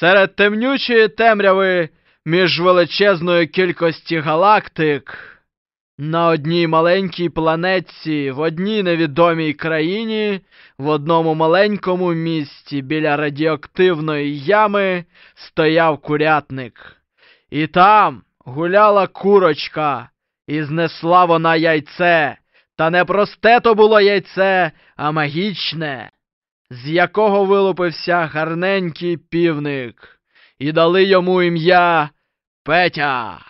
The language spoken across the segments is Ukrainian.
Серед темнючої темряви між величезною кількості галактик на одній маленькій планетці, в одній невідомій країні, в одному маленькому місті біля радіоактивної ями стояв курятник. І там гуляла курочка, і знесла вона яйце, та не просте то було яйце, а магічне, з якого вилупився гарненький півник, і дали йому ім'я Петя.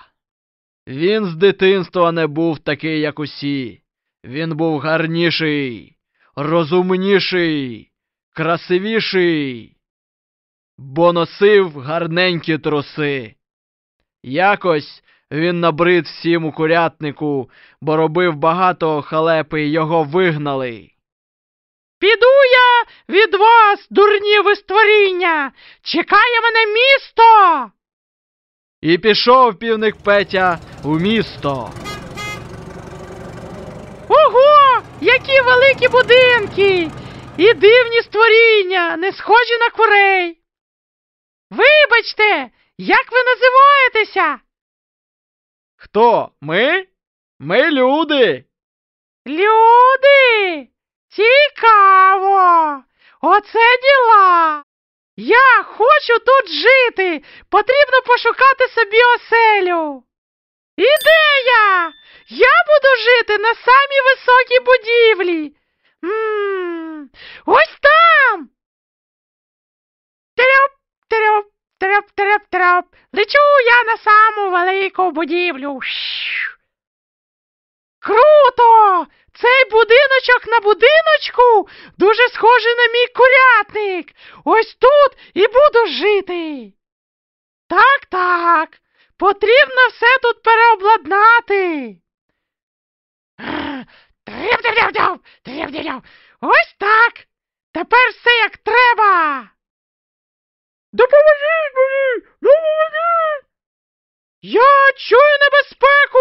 Він з дитинства не був такий, як усі. Він був гарніший, розумніший, красивіший, бо носив гарненькі труси. Якось він набрид всім у курятнику, бо робив багато халепи його вигнали. Піду я від вас, дурні ви створіння! Чекає мене місто! І пішов півник Петя у місто. Ого, які великі будинки! І дивні створіння, не схожі на курей. Вибачте, як ви називаєтеся? Хто? Ми? Ми люди. Люди! Цікаво! Оце діла! Я хочу тут жити. Потрібно пошукати собі оселю. Ідея! Я буду жити на самій високій будівлі. М, Ось там. Тереп, тереп, тереп, тереп, тереп. Лечу я на саму велику будівлю. Круто! Цей будиночок на будиночку дуже схожий на мій курятник. Ось тут і буду жити. Так, так. Потрібно все тут переобладнати. Ось так. Тепер все як треба. Допоможіть мені! Допоможіть! Я чую небезпеку.